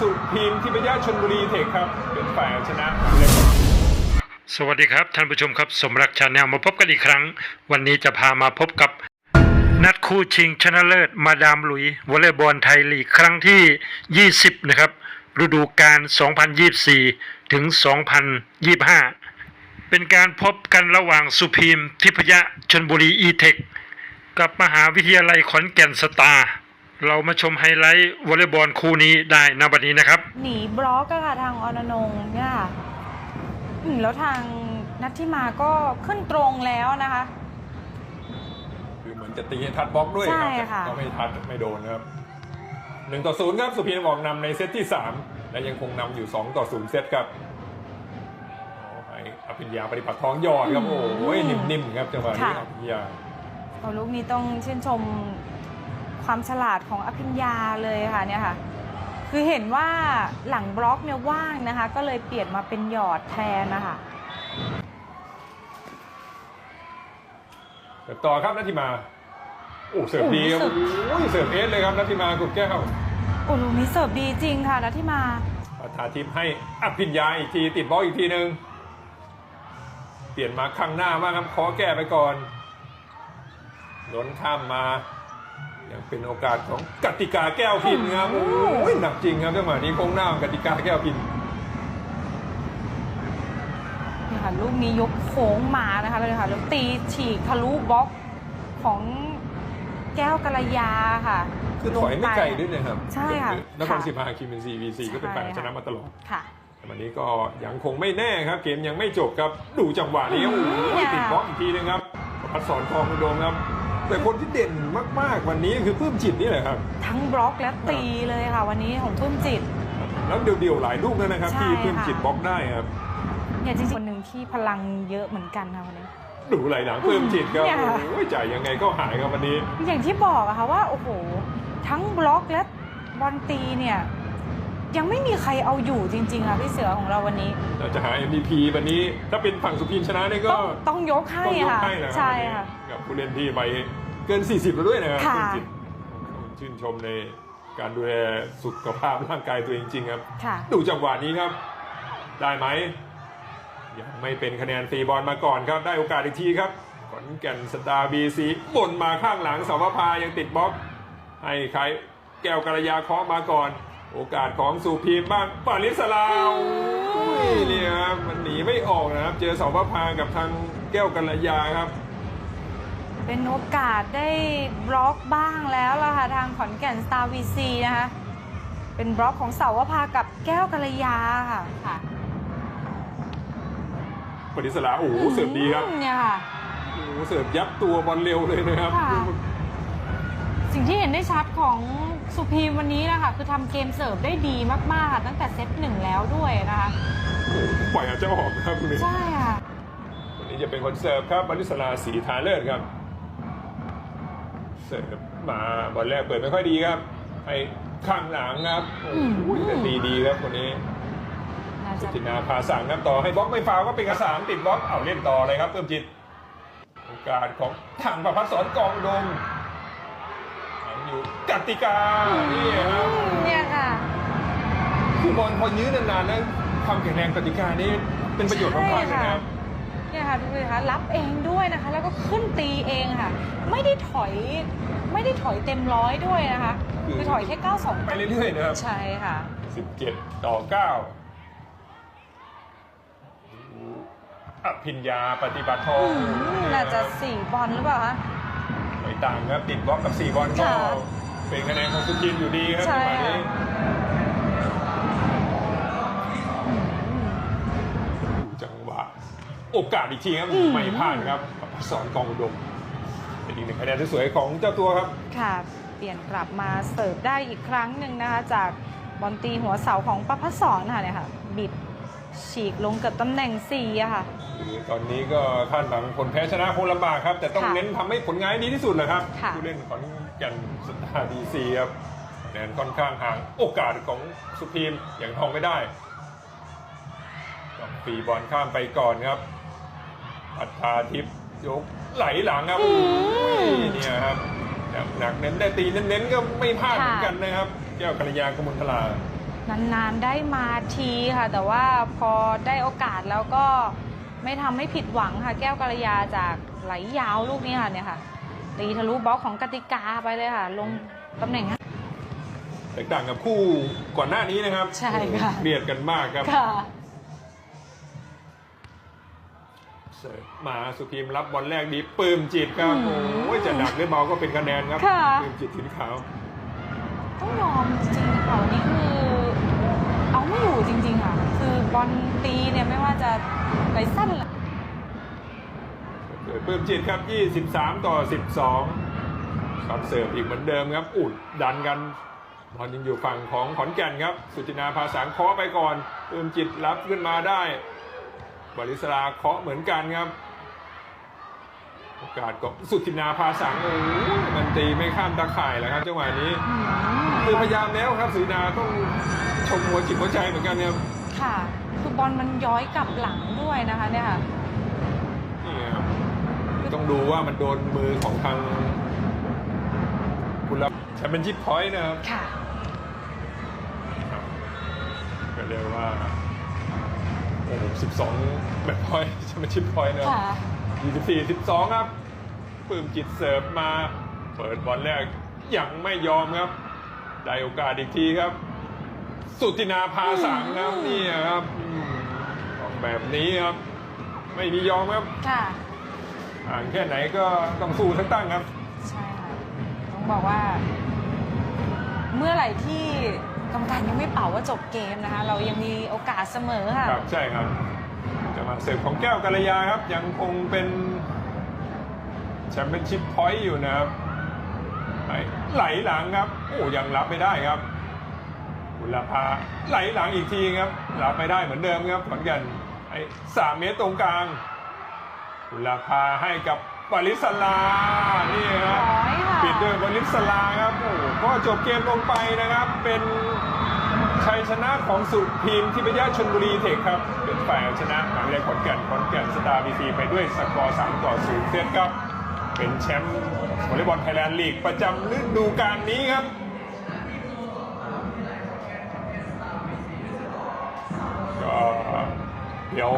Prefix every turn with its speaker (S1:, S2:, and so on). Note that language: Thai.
S1: สุพีมทิพยะชนบุรีเทคครับเป็นฝ่ายเอาชนะเลย
S2: สวัสดีครับท่านผู้ชมครับสมรักชาแนลมาพบกันอีกครั้ง วันนี้จะพามาพบกับนัดคู่ชิงชนะเลิศมาดามหลุยวอลเลย์บอลไทยลีกครั้งที่ 20 นะครับ ฤดูกาล 2024 ถึง 2025 เป็นการพบกันระหว่างสุพีมทิพยะชนบุรีอีเทค กับมหาวิทยาลัยขอนแก่นสตาร์ เรามาชมไฮไลท์วอลเลย์บอลคู่นี้ได้นบัดนี้นะครับ
S3: หนีบล็อกอะค่ะทางอนนงค์เนี่ยค่ะอืมแล้วทางนัทที่มาก็ขึ้นตรงแล้วนะคะ
S1: คือเหมือนจะตีให้ทัดบล็อกด้วยครับ
S3: ใช่
S1: แต่
S3: ค่ะ
S1: ก็ไม่ทัดไม่โดนนะครับหนึ่งต่อศูนย์ครับสุพีมออกนำในเซตที่สามและยังคงนำอยู่สองต่อศูนย์เซตครับเอาให้อภิญญาปฏิปักษ์ทองยอดครับโอ้ยนิ่มๆครับจังหวะนี้อภิญญา
S3: เอาลูกนี้ต้องชื่นชม ความฉลาดของอภิญญาเลยค่ะเนี่ยค่ะ คือเห็นว่าหลังบล็อกเนี่ยว่างนะคะ ก็เลยเปลี่ยนมาเป็นหยอดแทนนะคะ
S1: เสิร์ฟต่อครับนัทธิมาโอ้เสิร์ฟดีครับ
S3: โอ้
S1: โอ้ยเสิร์ฟเอสเลยครับนัทธิมากุบแก้ว
S3: โอ้ลูกนี้เสิร์ฟดีจริงค่ะนัทที่มา
S1: ปัทาทิพย์ให้อภิญญาอีกทีติดบล็อกอีกทีหนึ่งเปลี่ยนมาข้างหน้ามากครับขอแก้ไปก่อนล้นข้ามมา ยังเป็นโอกาสของกติกาแก้วพินครับ
S3: โอ้
S1: โอ้
S3: โห
S1: ยหนักจริงครับจังหวะนี้โค้งหน้าของกติกาแก้วพิน
S3: เนี่ยค่ะลูกนี้ยกโค้งมานะคะเลยค่ะแล้วตีฉีกทะลุบล็อกของแก้วกัลยาค่ะ
S1: คือถอยไม่ไกลด้วยนะครับ
S3: ใช่ค่ะ
S1: นครศรีมาคิมเป็น CVC ก็เป็นฝ่ายชนะมาตลอด
S3: ค่ะ
S1: แต่วันนี้ก็ยังคงไม่แน่ครับ เกมยังไม่จบครับ ดูจังหวะนี้ครับโอ้ยติดบล็อกอีกทีนึงครับประพัดสอนทองอุดมครับ แต่คนที่เด่นมากๆวันนี้คือปลื้มจิตนี่แหละครับ
S3: ทั้งบล็อกและตีเลยค่ะ วันนี้ของปลื้มจิต
S1: แล้วเดี่ยวๆหลายลูกแล้วนะครับ
S3: ใช่
S1: ที่ปลื้ม
S3: ค่ะ
S1: จิตบล็อกได้ครับ
S3: เนี่ยจริงๆคนหนึ่งที่พลังเยอะเหมือนกันค่ะวันนี้
S1: ดูไหลหลังปลื้มจิตครับ
S3: เนี่ย
S1: โอ้ยจ่ายยังไงก็หายครับวันนี้
S3: อย่างที่บอกอะค่ะว่าโอ้โหทั้งบล็อกและบอลตีเนี่ยยังไม่มีใครเอาอยู่จริง ๆ ค่ะพี่เสือของเราวันนี้
S1: เราจะหา MVP วันนี้ ถ้าเป็นฝั่งสุพีมชนะนี่ก็
S3: ต้องต้องยกให้
S1: ต้องยก
S3: ค่ะ
S1: ให้นะครั
S3: ใช่
S1: วันนี้
S3: ค่ะ
S1: กับผู้เล่นที่ไป เกิน 40 แล้วด้วยนะครับ
S3: ค่ะ
S1: ปลื้มจิตต้องชื่นชมในการดูแลสุขภาพร่างกายตัวเองจริงๆครับ
S3: ค่ะ
S1: ดูจังหวะนี้ครับ ได้ไหมยังไม่เป็นคะแนนตีบอลมาก่อนครับ ได้โอกาสอีกทีครับขอนแก่นสตาร์บีซีบนมาข้างหลังสาวพายังติดบล็อก ให้ใครแก้วกัลยาเคาะมาก่อน โอกาสของสุพีมบ้างปาริสลาวอุ้ยเนี่ยครับมันหนีไม่ออกนะครับ เจอเสาวพากับทางแก้วกัลยาครับ
S3: เป็นโอกาสได้บล็อกบ้างแล้วล่ะค่ะ ทางขอนแก่นสตาร์วีซีนะคะ เป็นบล็อกของเสาวภากับแก้วกัลยาค่ะค่ะ
S1: ปาริสลาโอ้โหเสิร์ฟดีครับ
S3: อืมเนี่ยค่ะ
S1: โอ้โหเสิร์ฟยับตัวบอลเร็วเลยนะครับ
S3: ค่ะสิ่งที่เห็นได้ชัดของสุพีมวันนี้นะคะคือทำเกมเสิร์ฟได้ดีมากๆค่ะตั้งแต่เซตหนึ่งแล้วด้วยนะคะ
S1: โอ้โหปล่อยอาจจะออกนะครับคุณนี้
S3: ใช่ค่ะ
S1: วันนี้จะเป็นคนเสิร์ฟครับบริสลาสีทาเลิศครับ เสิร์ฟมาบอลแรกเปิดไม่ค่อยดีครับให้ข้างหลังครับโอ้โห
S3: อืม
S1: แต่ตีดีครับคนนี้
S3: น่า
S1: สุ
S3: จะ
S1: ตินาพาสั่งครับต่อให้บล็อกไม่ฟาวก็เป็นกระสามติดบล็อกเอาเล่นต่อเลยครับเพิ่มจิตโอกาสของทางประพัฒสอนกองอุดมยังอยู่กติกานี่ครับ
S3: เนี่ยค่ะ
S1: คือบอลพอยื้อนานๆนะความแข็งแรงกติกานี่เป็นประโยชน์มากๆนะครับ
S3: เนี่ยค่ะดูสิคะรับเองด้วยนะคะ แล้วก็ขึ้นตีเองค่ะ ไม่ได้ถอยไม่ได้ถอยเต็มร้อยด้วยนะคะ
S1: คือ
S3: คือถอยแค่ 92
S1: ไปเรื่อยๆนะครับ
S3: ใช่ค่ะ
S1: 17 ต่อ 9 อภิญญาปฏิบัติทอง
S3: อืมน่าจะสี่บอลหรือเปล่าคะ
S1: ไม่ต่างครับติดบล็อกกับ 4 บอลก็
S3: ค่ะ
S1: เป็นคะแนนของสุทินอยู่ดีครับ
S3: ใช่
S1: จังหวะนี้
S3: ค่ะ
S1: ดูจังหวะ โอกาสอีกทีครับ
S3: อืม
S1: ไม่พลาดครับสอนกองอุดมเป็นอีกหนึ่งคะแนนที่สวยของเจ้าตัวครับ
S3: ค่ะ เปลี่ยนกลับมาเสิร์ฟได้อีกครั้งหนึ่งนะคะ จากบอลตีหัวเสาของประพัฒสอนค่ะเนี่ยค่ะ บิดฉีกลงเกับตำแหน่ง4อะค่ะ
S1: คือตอนนี้ก็คาดหวังผลแพ้ชนะคงลำบากครับ แต่ต้อง
S3: ค่ะ
S1: เน้นทำให้ผลงานให้ดีที่สุดแหละครับ
S3: ค่ะ
S1: ผู้เล่นของแกันสตาร์ดีซีครับคะแนนค่อนข้างห่างโอกาสของสุพีมอย่างทองไม่ได้ต้องปีบอลข้ามไปก่อนครับ อัฐาทิพย์ยกไหลหลังครับ
S3: อืม
S1: โอ้ยเนี่ยครับหนักๆเน้นได้ตีเน้นๆก็ไม่พลาดเหมือนกันนะครับ แก้วกัลยากมลทลา
S3: นานๆได้มาทีค่ะ แต่ว่าพอได้โอกาสแล้วก็ไม่ทำให้ผิดหวังค่ะ แก้วกัลยาจากไหลยาวลูกนี้ค่ะเนี่ยค่ะตีทะลุบล็อกของกติกาไปเลยค่ะ ลงตำแหน่งห้า
S1: แตกต่างกับคู่ก่อนหน้านี้นะครับ
S3: ใช่ค่ะ
S1: เครียดกันมากครับ เสิร์ฟมาสุพีมรับบอลแรกดีปื้มจิตครับ
S3: อืม
S1: โอ้ยจะหนักหรือเบาก็เป็นคะแนนครับ
S3: ค่ะ
S1: ปื้มจิตสินขาว
S3: ต้องยอมจริงๆค่ะวันนี้คือเอาไม่อยู่จริง ๆ ค่ะ คือบอลตีเนี่ยไม่ว่าจะไหลสั้น
S1: เกิดปื้มจิตครับ 23 ต่อ 12ครับเสิร์ฟอีกเหมือนเดิมครับ อุดดันกันบอลยังอยู่ฝั่งของขอนแก่นครับ สุจินาภาสังเคาะไปก่อนปื้มจิตรับขึ้นมาได้ บริสราเคาะเหมือนกันครับโอกาสก็สุจินาภาสังโอ้ยมันตีไม่ข้ามตาข่ายแล้วครับจังหวะนี้
S3: อืม
S1: คือพยายามแล้วครับสุจินาต้องชมหัวจิตหัวใจเหมือนกันเนี่ย
S3: ค่ะ คือบอลมันย้อยกลับหลังด้วยนะคะเนี่ยค่ะ
S1: นี่ครับต้องดูว่ามันโดนมือของทางคุณรับแชมเปี้ยนชิพพอยต์นะครับ
S3: ค่ะ
S1: ครับก็เรียกว่า โอ้โห12แบบพอยต์แชมเปี้ยนชิพพอยต์นะครับ
S3: ค่ะ
S1: 24 12ครับปื้มจิตเสิร์ฟมา เปิดบอลแรกยังไม่ยอมครับ ได้โอกาสอีกทีครับ สุตินาพาสังครับนี่ครับอืมออกแบบนี้ครับ ไม่มียอมครับ
S3: ค่ะ
S1: ห่างแค่ไหนก็ต้องสู้ทั้งตั้งครับ
S3: ใช่ค่ะ ต้องบอกว่า เมื่อไหร่ที่ กรรมการยังไม่เป่าว่าจบเกมนะคะ เรายังมีโอกาสเสมอค่ะ
S1: ครับใช่ครับจะมาเสิร์ฟของแก้วกัลยาครับ ยังคงเป็นแชมเปี้ยนชิพพอยต์อยู่นะครับไหลไหลหลังครับ โอ้ยังรับไม่ได้ครับบุรพาไหลหลังอีกทีครับ รับไม่ได้เหมือนเดิมครับขอนแก่นไอ้สามเมตรตรงกลางบุรพาให้กับบริสลา นี่ครับ
S3: ร้อยค่ะ
S1: ปิดด้วยบริสลาครับโอ้โหก็จบเกมลงไปนะครับเป็น ชัยชนะของสุพีมทิพยะชนบุรีเทคครับเป็นฝ่ายเอาชนะมหาวิทยาลัยขอนแก่นขอนแก่นสตาร์บีซีไปด้วยสกอร์สามต่อศูนย์เซตครับเป็นแชมป์วอลเลย์บอลไทยแลนด์ลีกประจำฤดูกาลนี้ครับก็เดี๋ยว